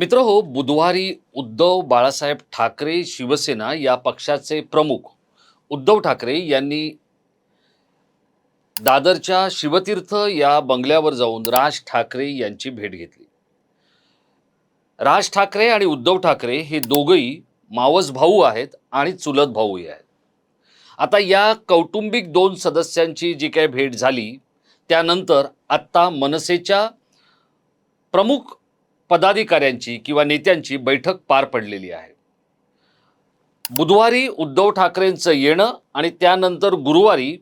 मित्र हो बुधवारी उद्धव बाळासाहेब ठाकरे शिवसेना या पक्षाचे प्रमुख उद्धव ठाकरे यांनी दादरच्या शिवतीर्थ या बंगल्यावर जाऊन राज ठाकरे यांची भेट घेतली. राज ठाकरे आणि उद्धव ठाकरे हे दोघंही मावस भाऊ आहेत आणि चुलत भाऊही आहेत. आता या कौटुंबिक दोन सदस्यांची जी काही भेट झाली त्यानंतर आत्ता मनसेच्या प्रमुख पदाधिकाऱ्यांची किंवा नेत्यांची बैठक पार पडलेली आहे. बुधवारी उद्धव ठाकरेंचं येणं आणि त्यानंतर गुरुवारी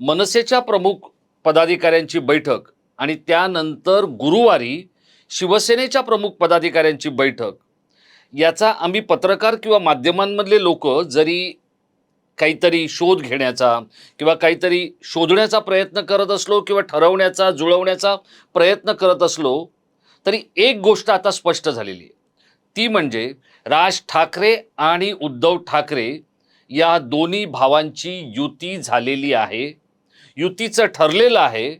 मनसेच्या प्रमुख पदाधिकाऱ्यांची बैठक आणि त्यानंतर गुरुवारी शिवसेनेच्या प्रमुख पदाधिकाऱ्यांची बैठक याचा आम्ही पत्रकार किंवा माध्यमांमधले लोक जरी काहीतरी शोध घेण्याचा किंवा काहीतरी शोधण्याचा प्रयत्न करत असलो किंवा ठरवण्याचा जुळवण्याचा प्रयत्न करत असलो तरी एक गोष्ट आता स्पष्ट झालेली आहे. ती म्हणजे राज ठाकरे आणि उद्धव ठाकरे या दोन्ही भावांची युती झालेली आहे. युतीचं ठरलेलं आहे.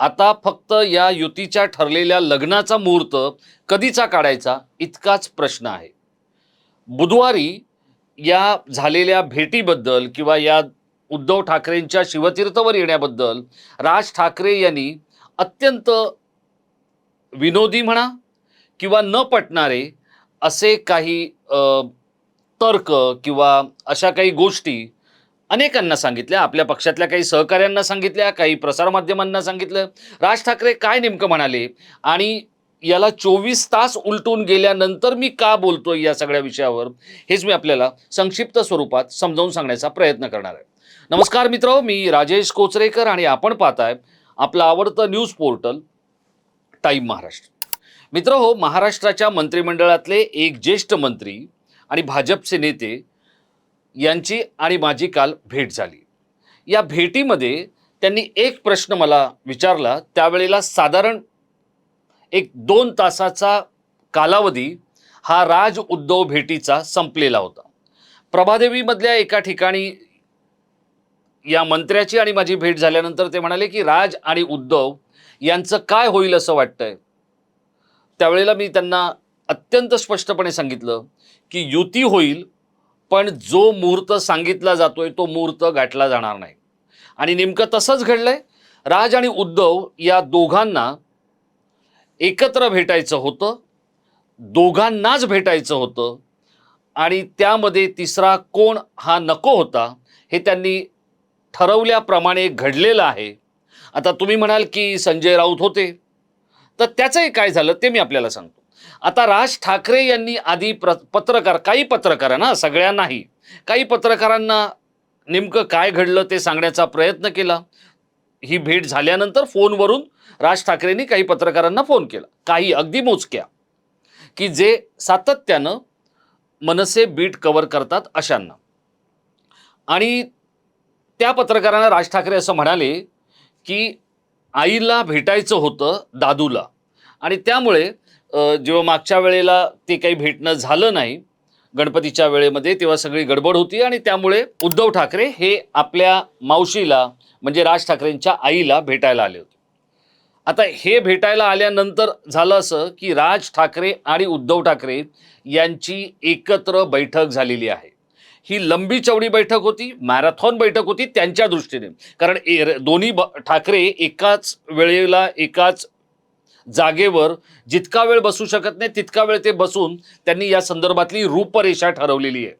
आता फक्त या युतीच्या ठरलेल्या लग्नाचा मुहूर्त कधीचा काढायचा? इतकाच प्रश्न आहे. बुधवारी या झालेल्या भेटीबद्दल किंवा या उद्धव ठाकरेंच्या शिवतीर्थवर येण्याबद्दल राज ठाकरे यांनी अत्यंत विनोदी म्हणा किंवा न पटणारे असे काही तर्क किंवा अशा काही गोष्टी अनेकांना सांगितल्या. आपल्या पक्षातल्या काही सहकाऱ्यांना सांगितल्या काही प्रसारमाध्यमांना सांगितलं. राज ठाकरे काय नेमकं म्हणाले? आणि याला चोवीस तास उलटून गेल्यानंतर मी का बोलतोय या सगळ्या विषयावर? हेच मी आपल्याला संक्षिप्त स्वरूपात समजावून सांगण्याचा प्रयत्न करणार आहे. नमस्कार मित्र मी राजेश कोचरेकर आणि आपण पाहताय आपलं आवडतं न्यूज पोर्टल टाईम महाराष्ट्र. मित्र हो महाराष्ट्राच्या मंत्रिमंडळातले एक ज्येष्ठ मंत्री आणि भाजपचे नेते यांची आणि माझी काल भेट झाली. या भेटीमध्ये त्यांनी एक प्रश्न मला विचारला त्यावेळेला साधारण एक दोन तासाचा कालावधी हा राज उद्धव भेटीचा संपलेला होता. प्रभादेवीमधल्या एका ठिकाणी या मंत्र्याची आणि माझी भेट झाल्यानंतर ते म्हणाले की राज आणि उद्धव यांचं काय होईल असं वाटतंय? त्यावेळेला मी त्यांना अत्यंत स्पष्टपणे सांगितलं की युती होईल पण जो मुहूर्त सांगितला जातोय तो मुहूर्त गाठला जाणार नाही. आणि नेमकं तसंच घडलंय राज आणि उद्धव या दोघांना एकत्र भेटायचं होतं दोघांनाच भेटायचं होतं आणि त्यामध्ये तिसरा कोण हा नको होता हे त्यांनी ठरवल्याप्रमाणे घडलेलं आहे. आता तुम्ही म्हणाल की संजय राऊत होते. तर त्याचंही काय झालं ते मी आपल्याला सांगतो. आता राज ठाकरे यांनी आधी प्र पत्रकार काही पत्रकारांना सगळ्यांनाही काही पत्रकारांना नेमकं काय घडलं ते सांगण्याचा प्रयत्न केला. ही भेट झाल्यानंतर फोनवरून राज ठाकरेंनी काही पत्रकारांना फोन केला. काही अगदी मोजक्या. की जे सातत्यानं मनसे बीट कवर करतात अशांना. आणि त्या पत्रकारांना राज ठाकरे असं म्हणाले की आईला भेटायचं होतं दादूला. आणि त्यामुळे जेव्हा मागच्या वेळेला ते काही भेटणं झालं नाही गणपतीच्या वेळेमध्ये तेव्हा सगळी गडबड होती आणि त्यामुळे उद्धव ठाकरे हे आपल्या मावशीला म्हणजे राज ठाकरेंच्या आईला भेटायला आले होते. आता हे भेटायला आल्यानंतर झालं असं की राज ठाकरे आणि उद्धव ठाकरे यांची एकत्र बैठक झालेली आहे. ही लंबी चौडी बैठक होती मॅरेथॉन बैठक होती त्यांच्या दृष्टीने. कारण दोन्ही ब- ठाकरे एकाच वेळेला एकाच जागेवर जितका वेळ बसू शकत नाही तितका वेळ ते बसून त्यांनी या संदर्भातली रूपरेषा ठरवलेली आहे.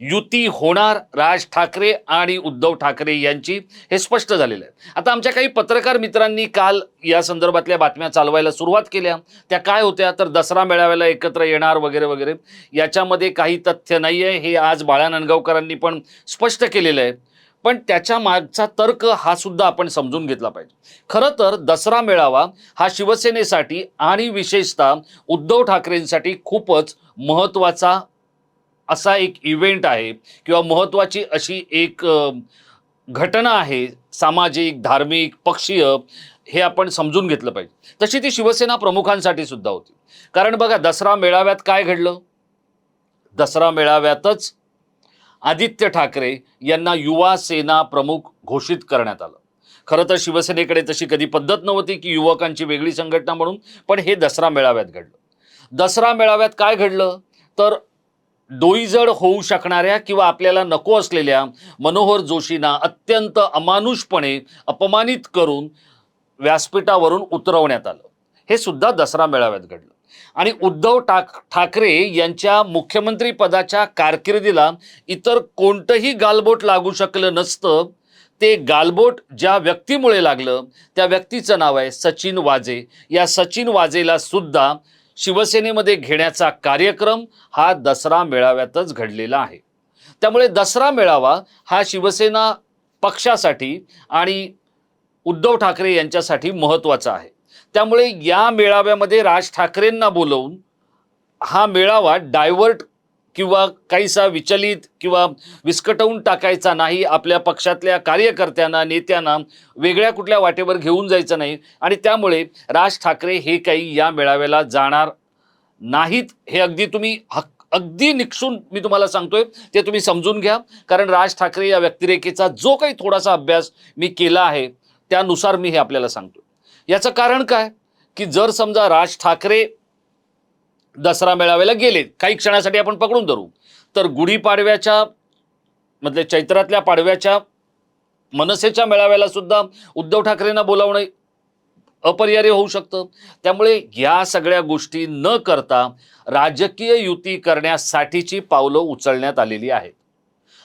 युती होणार राज ठाकरे आणि उद्धव ठाकरे यांची हे स्पष्ट झालेलं आहे. आता आमच्या काही पत्रकार मित्रांनी काल या संदर्भातल्या बातम्या चालवायला सुरुवात केल्या. त्या काय होत्या? तर दसरा मेळाव्याला एकत्र येणार वगैरे वगैरे. याच्यामध्ये काही तथ्य नाही आहे. हे आज बाळा नंदगावकरांनी पण स्पष्ट केलेलं आहे. पण त्याच्या मागचा तर्क हा सुद्धा आपण समजून घेतला पाहिजे. खरं तर दसरा मेळावा हा शिवसेनेसाठी आणि विशेषतः उद्धव ठाकरेंसाठी खूपच महत्त्वाचा असा एक इव्हेंट आहे किंवा महत्त्वाची अशी एक घटना आहे सामाजिक धार्मिक पक्षीय हे आपण समजून घेतलं पाहिजे. तशी ती शिवसेना प्रमुखांसाठी सुद्धा होती. कारण बघा दसरा मेळाव्यात काय घडलं? दसरा मेळाव्यातच आदित्य ठाकरे यांना युवा सेना प्रमुख घोषित करण्यात आलं. खरं तर शिवसेनेकडे तशी कधी पद्धत नव्हती की युवकांची वेगळी संघटना म्हणून पण हे दसरा मेळाव्यात घडलं. दसरा मेळाव्यात काय घडलं? तर डोईजड होऊ शकणाऱ्या किंवा आपल्याला नको असलेल्या मनोहर जोशींना अत्यंत अमानुषपणे अपमानित करून व्यासपीठावरून उतरवण्यात आलं. हे सुद्धा दसरा मेळाव्यात घडलं. आणि उद्धव टाक ठाकरे यांच्या मुख्यमंत्री पदाच्या कारकिर्दीला इतर कोणतंही गालबोट लागू शकलं नसतं. ते गालबोट ज्या व्यक्तीमुळे लागलं त्या व्यक्तीचं नाव आहे सचिन वाजे या सचिन वाजेला सुद्धा शिवसेनेमध्ये घेण्याचा कार्यक्रम हा दसरा मेळाव्यातच घडलेला आहे. त्यामुळे दसरा मेळावा हा शिवसेना पक्षासाठी आणि उद्धव ठाकरे यांच्यासाठी महत्त्वाचा आहे. त्यामुळे या मेळाव्यामध्ये राज ठाकरेंना बोलवून हा मेळावा डायव्हर्ट किंवा काहीसा विचलित किंवा विस्कटवून टाकायचा नाही आपल्या पक्षातल्या कार्यकर्त्यांना नेत्यांना वेगळ्या कुठल्या वाटेवर घेऊन जायचं नाही. आणि त्यामुळे राज ठाकरे हे काही या मेळाव्याला जाणार नाहीत हे अगदी तुम्ही हक्क अगदी निक्षून मी तुम्हाला सांगतोय ते तुम्ही समजून घ्या. कारण राज ठाकरे या व्यक्तिरेखेचा जो काही थोडासा अभ्यास मी केला आहे त्यानुसार मी हे आपल्याला सांगतो याचं कारण काय? की जर समजा राज ठाकरे दसरा मेळाव्याला गेले काही क्षणासाठी आपण पकडून धरू. तर गुढीपाडव्याच्या मधल्या चैत्रातल्या पाडव्याच्या मनसेच्या मेळाव्याला सुद्धा उद्धव ठाकरेंना बोलावणं अपरिहार्य होऊ शकतं. त्यामुळे या सगळ्या गोष्टी न करता राजकीय युती करण्यासाठीची पावलं उचलण्यात आलेली आहेत.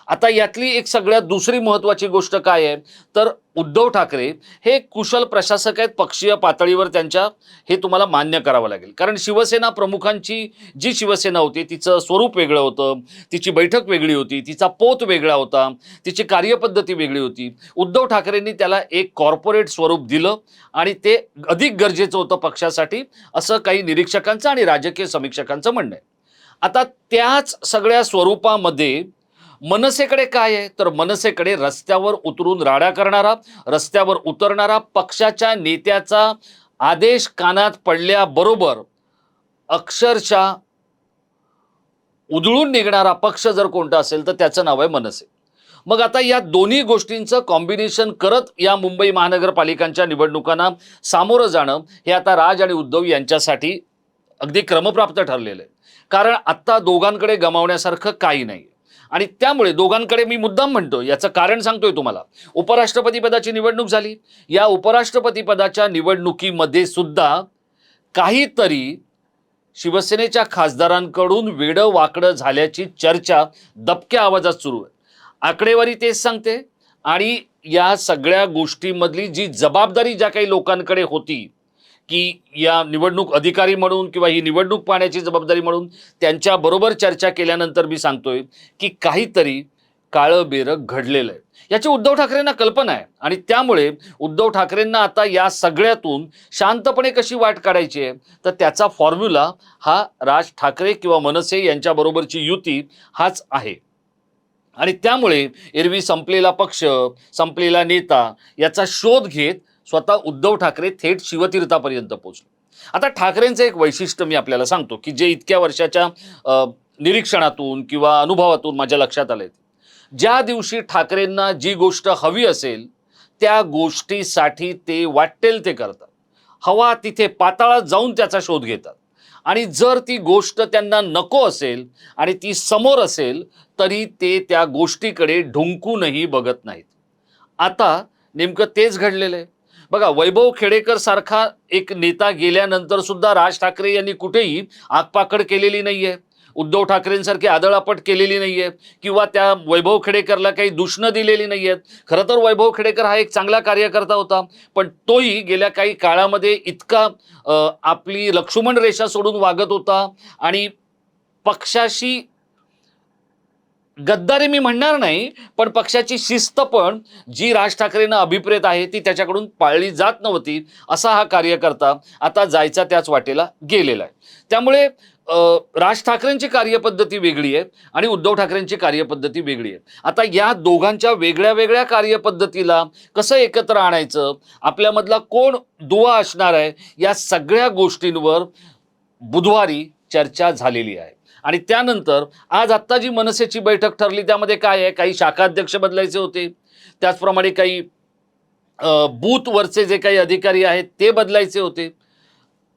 आता यातली एक सगळ्यात दुसरी महत्त्वाची गोष्ट काय आहे? तर उद्धव ठाकरे हे कुशल प्रशासक आहेत पक्षीय पातळीवर त्यांच्या हे तुम्हाला मान्य करावं लागेल. कारण शिवसेना प्रमुखांची जी शिवसेना होती तिचं स्वरूप वेगळं होतं तिची बैठक वेगळी होती तिचा पोत वेगळा होता तिची कार्यपद्धती वेगळी होती. उद्धव ठाकरेंनी त्याला एक कॉर्पोरेट स्वरूप दिलं आणि ते अधिक गरजेचं होतं पक्षासाठी असं काही निरीक्षकांचं आणि राजकीय समीक्षकांचं म्हणणं आहे. आता त्याच सगळ्या स्वरूपामध्ये मनसेकडे काय आहे? तर मनसेकडे रस्त्यावर उतरून राडा करणारा रस्त्यावर उतरणारा पक्षाच्या नेत्याचा आदेश कानात पडल्याबरोबर अक्षरशः उधळून निघणारा पक्ष जर कोणता असेल तर त्याचं नाव आहे मनसे. मग आता या दोन्ही गोष्टींचं कॉम्बिनेशन करत या मुंबई महानगरपालिकांच्या निवडणुकांना सामोरं जाणं हे आता राज आणि उद्धव यांच्यासाठी अगदी क्रमप्राप्त ठरलेलं आहे. कारण आत्ता दोघांकडे गमावण्यासारखं काही नाही. आणि त्यामुळे दोघांकडे मी मुद्दाम म्हणतो याचं कारण सांगतोय तुम्हाला. उपराष्ट्रपती पदाची निवडणूक झाली. या उपराष्ट्रपती पदाच्या निवडणुकीमध्ये सुद्धा काहीतरी शिवसेनेच्या खासदारांकडून वेडं वाकडं झाल्याची चर्चा दबक्या आवाजात सुरू आहे. आकडेवारी तेच सांगते. आणि या सगळ्या गोष्टीमधली जी जबाबदारी ज्या काही लोकांकडे होती की या निवडणूक अधिकारी म्हणून किंवा ही निवडणूक पाहण्याची जबाबदारी म्हणून त्यांच्याबरोबर चर्चा केल्यानंतर मी सांगतोय की काहीतरी काळं बेरं घडलेलं आहे. याची उद्धव ठाकरेंना कल्पना आहे आणि त्यामुळे उद्धव ठाकरेंना आता या सगळ्यातून शांतपणे कशी वाट काढायची आहे तर त्याचा फॉर्म्युला हा राज ठाकरे किंवा मनसे यांच्याबरोबरची युती हाच आहे. आणि त्यामुळे एरवी संपलेला पक्ष संपलेला नेता याचा शोध घेत स्वतः उद्धव ठाकरे थेट शिवतीर्थापर्यंत पोहोचले. आता ठाकरेंचं एक वैशिष्ट्य मी आपल्याला सांगतो की जे इतक्या वर्षाच्या निरीक्षणातून किंवा अनुभवातून माझ्या लक्षात आले ज्या दिवशी ठाकरेंना जी गोष्ट हवी असेल त्या गोष्टीसाठी ते वाटेल ते करतात. हवा तिथे पाताळात जाऊन त्याचा शोध घेतात. आणि जर ती गोष्ट त्यांना नको असेल आणि ती समोर असेल तरी ते त्या गोष्टीकडे ढुंकूनही बघत नाहीत. आता नेमकं तेच घडलेलं आहे. बघा वैभव खेडेकर सारखा एक नेता गेल्यानंतर सुद्धा राज ठाकरे यांनी कुठेही आगपाकड केलेली नाहीये. उद्धव ठाकरेंसारखी आदळापट केलेली नाहीये किंवा त्या वैभव खेडेकरला काही दुष्ण दिलेली नाही आहेत खरं तर वैभव खेडेकर हा एक चांगला कार्यकर्ता होता पण तोही गेल्या काही काळामध्ये इतका आपली लक्ष्मण रेषा सोडून वागत होता आणि पक्षाशी गद्दारी मी म्हणणार नाही पण पक्षाची शिस्त पण जी राज ठाकरेंना अभिप्रेत आहे ती त्याच्याकडून पाळली जात नव्हती असा हा कार्यकर्ता आता जायचा त्याच वाटेला गेलेला आहे. त्यामुळे राज ठाकरेंची कार्यपद्धती वेगळी आहे आणि उद्धव ठाकरेंची कार्यपद्धती वेगळी आहे. आता या दोघांच्या वेगळ्या वेगळ्या कार्यपद्धतीला कसं एकत्र आणायचं आपल्यामधला कोण दुवा असणार आहे या सगळ्या गोष्टींवर बुधवारी चर्चा झालेली आहे. आणि त्यानंतर आज आत्ता जी मनसेची बैठक ठरली त्यामध्ये काय आहे? काही शाखाध्यक्ष बदलायचे होते. त्याचप्रमाणे काही बूथवरचे जे काही अधिकारी आहेत ते बदलायचे होते.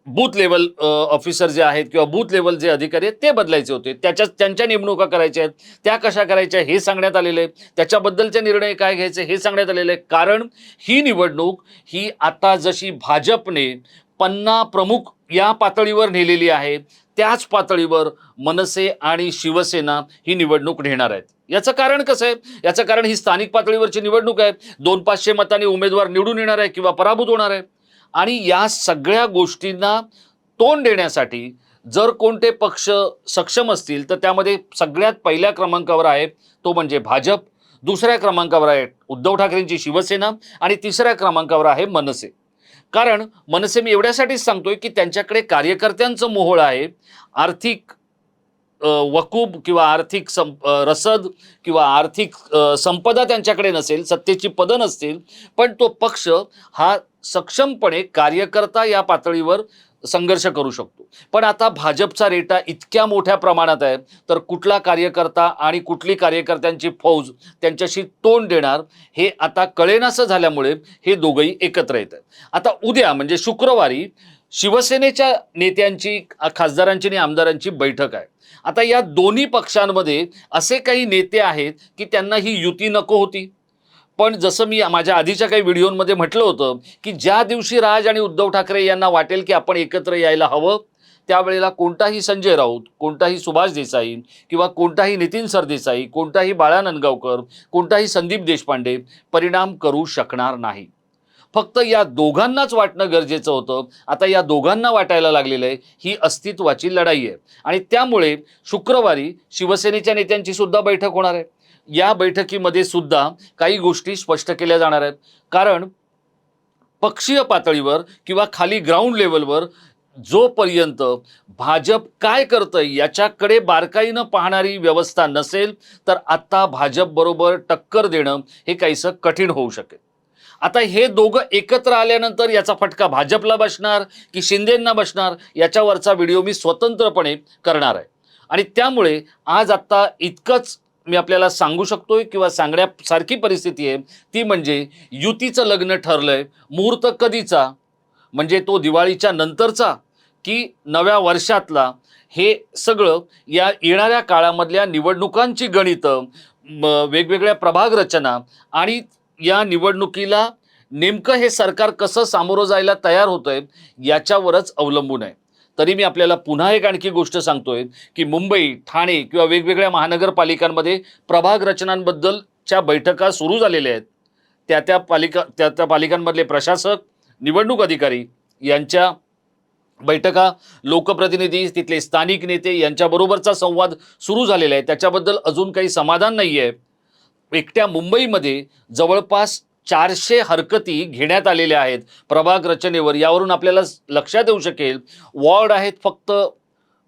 बूथ लेवल ऑफिसर जे आहेत किंवा बूथ लेवल जे अधिकारी आहेत ते बदलायचे होते. त्याच्या त्यांच्या नेमणुका करायच्या आहेत. त्या कशा करायच्या हे सांगण्यात आलेलं आहे. त्याच्याबद्दलचे निर्णय काय घ्यायचे हे सांगण्यात आलेलं आहे. कारण ही निवडणूक ही आता जशी भाजपने पन्ना प्रमुख या पातळीवर नेलेली आहे त्याच पातळीवर मनसे आणि शिवसेना ही निवडणूक नेणार आहेत. याचं कारण कसं आहे? याचं कारण ही स्थानिक पातळीवरची निवडणूक आहे. दोन पाचशे मतांनी उमेदवार निवडून येणार आहे किंवा पराभूत होणार आहे. आणि या सगळ्या गोष्टींना तोंड देण्यासाठी जर कोणते पक्ष सक्षम असतील तर त्यामध्ये सगळ्यात पहिल्या क्रमांकावर आहे तो म्हणजे भाजप. दुसऱ्या क्रमांकावर आहे उद्धव ठाकरेंची शिवसेना आणि तिसऱ्या क्रमांकावर आहे मनसे. कारण मनसे मी एवढ्यासाठीच सांगतोय की त्यांच्याकडे कार्यकर्त्यांचं मोहोळ आहे. आर्थिक वकूब किंवा आर्थिक सं रसद किंवा आर्थिक संपदा त्यांच्याकडे नसेल सत्तेची पदं नसतील पण तो पक्ष हा सक्षमपणे कार्यकर्ता या पातळीवर संघर्ष करू शकतो. पण आता भाजपचा रेटा इतक्या मोठ्या प्रमाणात आहे तर कुठला कार्यकर्ता आणि कुठली कार्यकर्त्यांची फौज त्यांच्याशी तोंड देणार हे आता कळेनासं झाल्यामुळे हे दोघंही एकत्र येत आहेत. आता उद्या म्हणजे शुक्रवारी शिवसेनेच्या नेत्यांची खासदारांची आणि आमदारांची बैठक आहे. आता या दोन्ही पक्षांमध्ये असे काही नेते आहेत की त्यांना ही युती नको होती? पण जसं मी माझ्या आधीच्या काही व्हिडिओमध्ये म्हटलं होतं की ज्या दिवशी राज आणि उद्धव ठाकरे यांना वाटेल की आपण एकत्र यायला हवं त्यावेळेला कोणताही संजय राऊत कोणताही सुभाष देसाई किंवा कोणताही नितीन सरदेसाई कोणताही बाळा नंदगावकर कोणताही संदीप देशपांडे परिणाम करू शकणार नाही. फक्त या दोघांनाच वाटणं गरजेचं होतं. आता या दोघांना वाटायला लागलेलं आहे ही अस्तित्वाची लढाई आहे. आणि त्यामुळे शुक्रवारी शिवसेनेच्या नेत्यांची सुद्धा बैठक होणार आहे. या बैठकीमध्ये सुद्धा काही गोष्टी स्पष्ट केल्या जाणार आहेत. कारण पक्षीय पातळीवर किंवा खाली ग्राउंड लेवलवर जोपर्यंत भाजप काय करतं याच्याकडे बारकाईनं पाहणारी व्यवस्था नसेल तर आत्ता भाजपबरोबर टक्कर देणं हे काहीसं कठीण होऊ शकेल. आता हे दोघं एकत्र आल्यानंतर याचा फटका भाजपला बसणार की शिंदेंना बसणार याच्यावरचा व्हिडिओ मी स्वतंत्रपणे करणार आहे. आणि त्यामुळे आज आत्ता इतकंच मी आपल्याला सांगू शकतोय किंवा सांगण्यासारखी परिस्थिती आहे ती म्हणजे युतीचं लग्न ठरलंय मुहूर्त कधीचा? म्हणजे तो दिवाळीच्या नंतरचा? की नव्या वर्षातला? हे सगळं या येणाऱ्या काळामधल्या निवडणुकांची गणितं म, वेगवेगळ्या प्रभाग रचना आणि या निवडणुकीला नेमकं हे सरकार कसं सामोरं जायला तयार होतंय याच्यावरच अवलंबून आहे. तरी मी आपल्याला पुन्हा एक आणखी गोष्ट सांगतोय की मुंबई ठाणे किंवा वेगवेगळ्या महानगरपालिकांमध्ये प्रभाग रचनांबद्दलच्या बैठका सुरू झालेल्या आहेत. त्या त्या पालिका त्या त्या पालिकांमधले प्रशासक निवडणूक अधिकारी यांच्या बैठका लोकप्रतिनिधी तिथले स्थानिक नेते यांच्याबरोबरचा संवाद सुरू झालेला आहे. त्याच्याबद्दल अजून काही समाधान नाही आहे एकट्या मुंबईमध्ये जवळपास चारशे हरकती घेण्यात आलेल्या आहेत. प्रभाग रचनेवर यावरून आपल्याला लक्षात येऊ शकेल वॉर्ड आहेत फक्त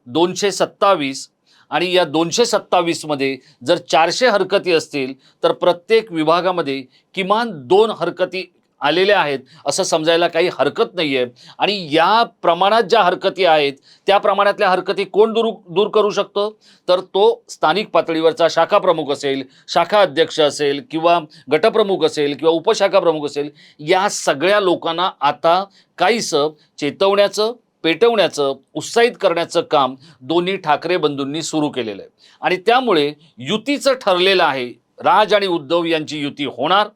दोनशे सत्तावीस आणि या दोनशे सत्तावीसमध्ये जर चारशे हरकती असतील तर प्रत्येक विभागामध्ये किमान दोन हरकती आलेल्या आहेत असं समजायला काही हरकत नाही आहे आणि या प्रमाणात ज्या हरकती आहेत त्या प्रमाणातल्या हरकती कोण दूर दूर करू शकतो? तर तो स्थानिक पातळीवरचा शाखा प्रमुख असेल शाखा अध्यक्ष असेल किंवा गटप्रमुख असेल किंवा उपशाखा प्रमुख असेल या सगळ्या लोकांना आता काहीसं चेतवण्याचं पेटवण्याचं उत्साहित करण्याचं काम दोन्ही ठाकरे बंधूंनी सुरू केलेलं आहे. आणि त्यामुळे युतीचं ठरलेलं आहे राज आणि उद्धव यांची युती होणार.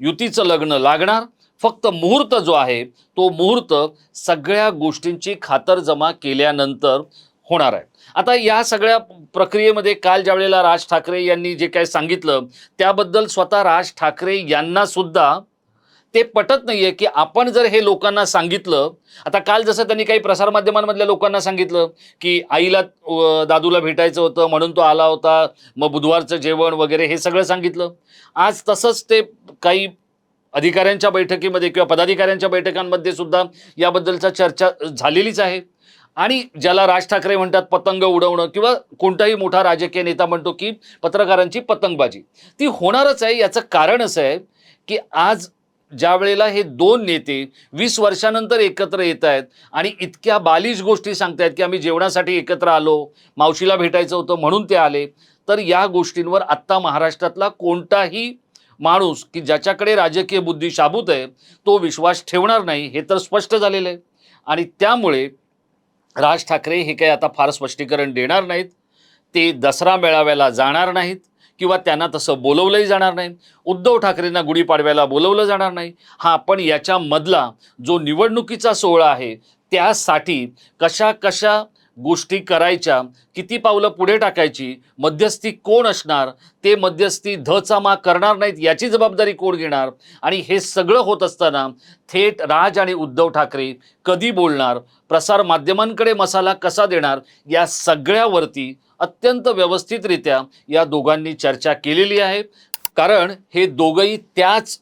युतीचं लग्न लागणार. फक्त मुहूर्त जो आहे तो मुहूर्त सगळ्या गोष्टींची खातरजमा केल्यानंतर होणार आहे. आता या सगळ्या प्रक्रियेमध्ये काल ज्या वेळेला राज ठाकरे यांनी जे काय सांगितलं त्याबद्दल स्वतः राज ठाकरे यांना सुद्धा ते पटत नाहीये की आपण जर हे लोकांना सांगितलं आता काल जसं त्यांनी काही प्रसारमाध्यमांमधल्या लोकांना सांगितलं की आईला दादूला भेटायचं होतं म्हणून तो आला होता मग बुधवारचं जेवण वगैरे हे सगळं सांगितलं. आज तसंच ते काही अधिकाऱ्यांच्या बैठकीमध्ये किंवा पदाधिकाऱ्यांच्या बैठकांमध्ये सुद्धा याबद्दलचा चर्चा झालेलीच आहे. आणि ज्याला राज ठाकरे म्हणतात पतंग उडवणं किंवा कोणताही मोठा राजकीय नेता म्हणतो की पत्रकारांची पतंगबाजी ती होणारच आहे. याचं कारण असं आहे की आज ज्या वेळेला हे दोन नेते वीस वर्षानंतर एकत्र येत आहेत आणि इतक्या बालिश गोष्टी सांगतायत की आम्ही जेवणासाठी एकत्र आलो मावशीला भेटायचं होतं म्हणून ते आले तर या गोष्टींवर आत्ता महाराष्ट्रातला कोणताही माणूस की ज्याच्याकडे राजकीय बुद्धी शाबूत आहे तो विश्वास ठेवणार नाही हे तर स्पष्ट झालेलं आहे. आणि त्यामुळे राज ठाकरे हे काही आता फार स्पष्टीकरण देणार नाहीत ते दसरा मेळाव्याला जाणार नाहीत किंवा त्यांना तसं बोलवलंही जाणार नाही. उद्धव ठाकरेंना गुढीपाडव्याला बोलवलं जाणार नाही. हा पण याच्यामधला जो निवडणुकीचा सोहळा आहे त्यासाठी कशा कशा गोष्टी करायच्या किती पावलं पुढे टाकायची मध्यस्थी कोण असणार ते मध्यस्थी धचा मा करणार नाहीत याची जबाबदारी कोण घेणार? आणि हे सगळं होत असताना थेट राज आणि उद्धव ठाकरे कधी बोलणार? प्रसार माध्यमांकडे मसाला कसा देणार? या सगळ्यावरती अत्यंत व्यवस्थितरित्या या दोघांनी चर्चा केलेली आहे. कारण हे दोघंही त्याच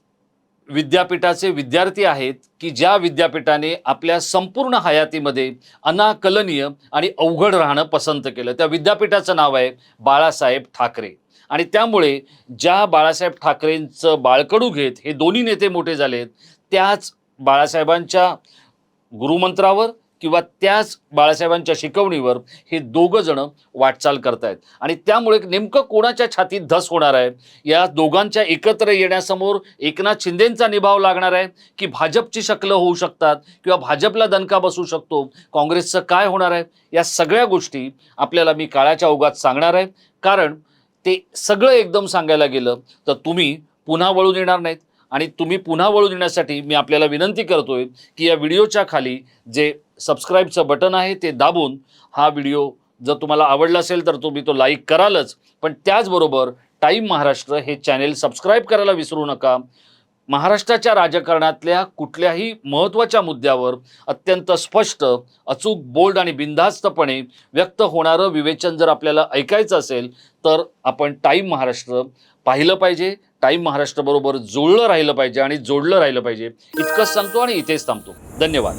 विद्यापीठाचे विद्यार्थी आहेत की ज्या विद्यापीठाने आपल्या संपूर्ण हयातीमध्ये अनाकलनीय आणि अवघड राहणं पसंत केलं. त्या विद्यापीठाचं नाव आहे बाळासाहेब ठाकरे. आणि त्यामुळे ज्या बाळासाहेब ठाकरेंचं बाळकडू घेत हे दोन्ही नेते मोठे झालेत त्याच बाळासाहेबांच्या गुरुमंत्रावर किंवा त्याच बाळासाहेबांच्या शिकवणीवर हे दोघं जण वाटचाल करतायत. आणि त्यामुळे नेमकं कोणाच्या छातीत धस होणार आहे? या दोघांच्या एकत्र येण्यासमोर एकनाथ शिंदेंचा निभाव लागणार आहे? की भाजपची शकलं होऊ शकतात? किंवा भाजपला दणका बसू शकतो? काँग्रेसचं काय होणार आहे? या सगळ्या गोष्टी आपल्याला मी काळाच्या ओघात सांगणार आहे. कारण ते सगळं एकदम सांगायला गेलं तर तुम्ही पुन्हा वळून येणार नाहीत. आणि तुम्ही पुन्हा वळून येण्यासाठी मी आपल्याला विनंती करतोय की या व्हिडिओच्या खाली जे सबस्क्राईबचं बटन आहे ते दाबून हा व्हिडिओ जर तुम्हाला आवडला असेल तर तुम्ही तो लाईक करालच. पण त्याचबरोबर टाईम महाराष्ट्र हे चॅनेल सबस्क्राईब करायला विसरू नका. महाराष्ट्राच्या राजकारणातल्या कुठल्याही महत्त्वाच्या मुद्द्यावर अत्यंत स्पष्ट अचूक बोल्ड आणि बिनधास्तपणे व्यक्त होणारं विवेचन जर आपल्याला ऐकायचं असेल तर आपण टाईम महाराष्ट्र पाहिलं पाहिजे. टाईम महाराष्ट्राबरोबर जोडलं राहिलं पाहिजे आणि जोडलं राहिलं पाहिजे. इतकंच सांगतो आणि इथेच थांबतो. धन्यवाद.